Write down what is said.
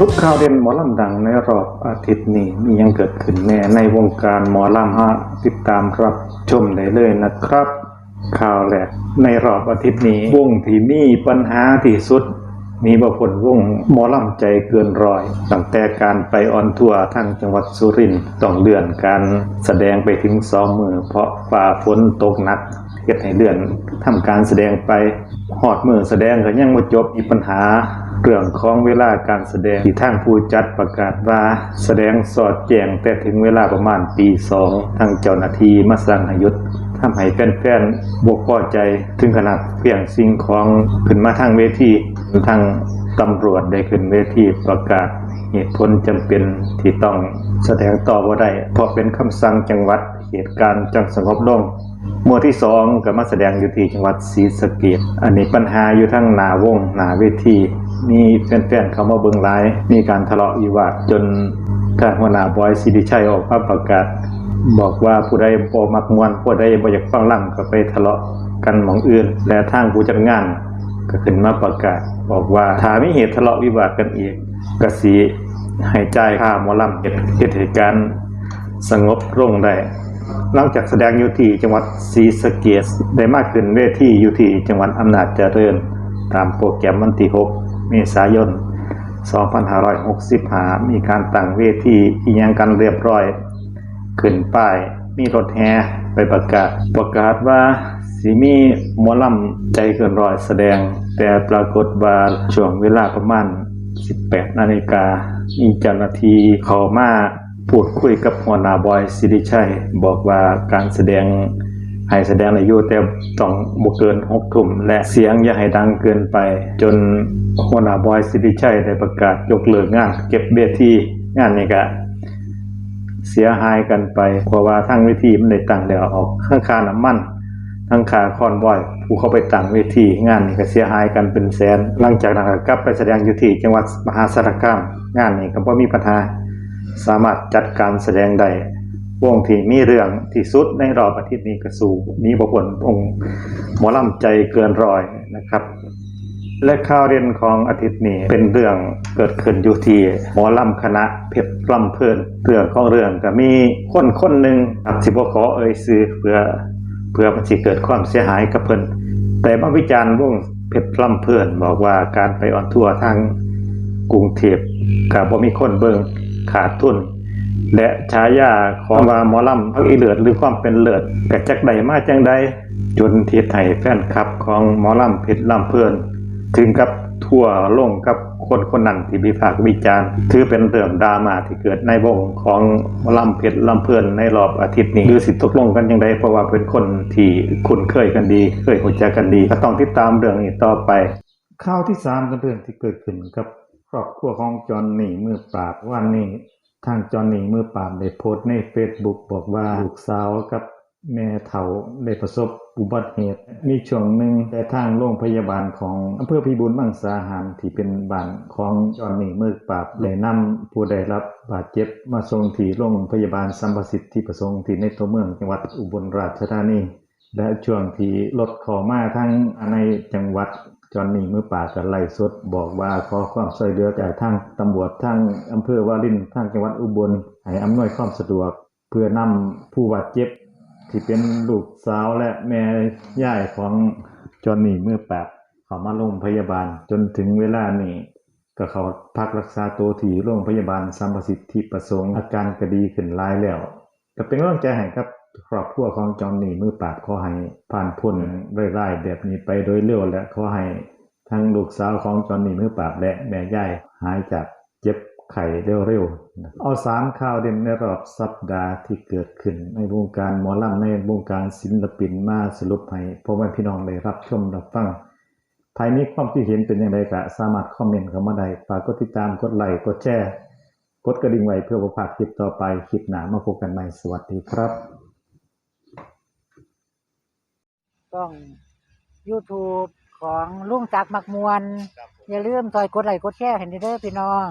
รุปข่าวเด่นหมอลำดังในรอบอาทิตย์นี้มียังเกิดขึ้นแน่ในวงการหมอลำฮะติดตามรับชมได้เลยนะครับ ข่าวแรกในรอบอาทิตย์นี้ วงที่มีปัญหาที่สุด มีบผลวงหมอลำใจเกินร้อยตั้งแต่การไปออนทัวร์ทั้งจังหวัดสุรินทร์ต้องเลื่อนการแสดงไปถึงสองมือเพราะฝ่าฝนตกหนักเฮ็ดให้เลื่อนทำการแสดงไปหอดมือแสดงก็ยังบ่จบมีปัญหา เรื่องของเวลาการแสดงที่ทางผู้จัดประกาศว่าแสดงสอดแจงแต่ถึงเวลาประมาณตีสองทางเจ้าหน้าที่มาสั่งให้ยุดทำให้แฟนๆบวกพอใจถึงขนาดเพียงสิ่งของขึ้นมาทางเวทีทางตำรวจได้ขึ้นเวทีประกาศเหตุผลจำเป็นที่ต้องแสดงต่อว่าได้เพราะเป็นคำสั่งจังหวัดเหตุการณ์จังสงบลงหมวดที่สองก็มาแสดงอยู่ที่จังหวัดศรีสะเกษอันนี้ปัญหาอยู่ทั้งหนาวงหนาเวที มีแฟนๆเขามาเบิงหลาย มีการทะเลาะวิวาทจนทางหัวหน้าบอยสิริชัยออกมาประกาศ บอกว่าผู้ใดบ่มักมวนผู้ใดบ่อยากฟังล่ำก็ไปทะเลาะกันหมองอื่น และทางผู้จัดงาน ก็ขึ้นมาประกาศ บอกว่าถ้ามีเหตุทะเลาะวิวาทกันอีกก็สิให้จ่ายค่าหมอลำเฮ็ดเฮ็ดเหตุการณ์สงบลงได้หลังจากแสดงอยู่ที่จังหวัดศรีสะเกษได้มากขึ้นเวทีอยู่ที่จังหวัดอำนาจเจริญ ตามโปรแกรมวันที่6 เมษายน 2565 มีการตั้งเวทีอีหยังกันเรียบร้อย ขึ้นป้าย มีรถแห่ไปประกาศ ประกาศว่าสิมีหมอลำใจเกินร้อยแสดง แต่ปรากฏว่าช่วงเวลาประมาณ 18 นาฬิกา มีเจ้าหน้าที่เขามาพูดคุยกับหัวหน้าบอยสิริชัย บอกว่าการแสดง ให้แสดงในยูแต่ต้องบ่เกิน6ทุ่มและเสียงอย่าให้ดังเกินไป จนหัวหน้าบอยสิริชัยได้ประกาศยกเลิกงาน เก็บเวทีงานนี้ก็เสียหายกันไป เพราะว่าทางเวทีมันได้ตั้งแล้วออกข้างคาน้ำมันทั้งคาคอนบอย ผู้เข้าไปตั้งเวทีงานนี้ก็เสียหายกันเป็นแสน หลังจากนั้นก็กลับไปแสดงอยู่ที่จังหวัดมหาสารคามงานนี้ก็บ่มีปัญหาสามารถจัดการแสดงได้ วงที่มีเรื่องที่สุดในรอบอาทิตย์นี้ก็สู่นี้บพ้นองค์หมอลำใจเกินรอยนะครับ และข่าวเด่นของอาทิตย์นี้เป็นเรื่องเกิดขึ้นอยู่ที่หมอลำคณะเพชรลำเพลินเรื่องของเรื่องก็มีคนคนหนึ่งครับสิบขอเอ่ยซื้อเพื่อเพื่อมันสิเกิดความเสียหายกับเพิ่นแต่มาวิจารณ์วงเพชรลำเพลินบอกว่าการไปออนทัวร์ทางกรุงเทพก็บ่มีคนเบิ่งขาดทุน และฉายาของว่าหมอลำพักอีเลือดหรือความเป็นเลือดกระจักใดมาจังใดจนเทียไห้แฟนคลับของหมอลำเพชรลำเพลินถึงกับทั่วลงกับคนคนนั้นที่วิพากษ์วิจารณ์ถือเป็นเรื่องดราม่าที่เกิดในวงของหมอลำเพชรลำเพลินในรอบอาทิตย์นี้หรือสิตกลงกันยังไงเพราะว่าเป็นคนที่คุ้นเคยกันดี เคยหัวใจกันดี ก็ต้องติดตามเรื่องนี้ต่อไปข่าวที่สามกันเรื่องที่เกิดขึ้นกับครอบครัวของจอห์นนี่มือปราบวันนี้ ทางจอหนนี่มือปราบได้โพสต์ใน Facebook บอกว่าลูกสาวกับแม่เฒ่าได้ประสบอุบัติเหตุมีช่วงหนึ่งแต่ทางโรงพยาบาลของอำเภอพิบูลมังสาหารที่เป็นบ้านของจอหนนี่มือปราบได้นำผู้ได้รับบาดเจ็บมาส่งที่โรงพยาบาลสัมประสิทธิประสงค์ที่ในตัวเมืองจังหวัดอุบลราชธานีและช่วงที่รถขอมาทั้งในจังหวัด จอนนี่มือป่ากับไล่สดบอกว่าขอความช่วยเหลือจากทางตำรวจทางอำเภอวารินทางจังหวัดอุบลให้อำนวยความสะดวก เพื่อนำผู้บาดเจ็บ ที่เป็นลูกสาวและแม่ย่ายของจอนนี่มือปราเข้ามาโรงพยาบาลจนถึงเวลานี้ก็เขาพักรักษาตัวที่โรงพยาบาลสัมประสิทธิประสงค์อาการก็ดีขึ้นหลายแล้ว ก็เป็นกำลังใจให้ครับ ครอบครัวของจอห์นนี่มือปราบขอให้ผ่านพ้นไร้ายๆแบบนี้ไปโดยเร็วและขอให้ทั้งลูกสาวของจอห์นนี่มือปราบและแม่ยายหายจากเจ็บไข้เร็วๆ เอาสามข่าวเด่นในรอบสัปดาห์ที่เกิดขึ้น ในวงการหมอลำในวงการศิลปินมาสรุปให้พ่อแม่พี่น้องได้รับชมรับฟังภายนี้ความคิดเห็นเป็นอย่างไรก็สามารถคอมเมนต์เข้ามาได้ฝากกดติดตามกดไลค์กดแชร์ กดกระดิ่งไว้เพื่อประพาดคลิปต่อไปคลิปหนามาพบกันใหม่สวัสดีครับ ต้อง YouTube ของลุงจักรมักมวนอย่าลืมซอยกดไลค์กดแชร์ให้เด้อพี่น้อง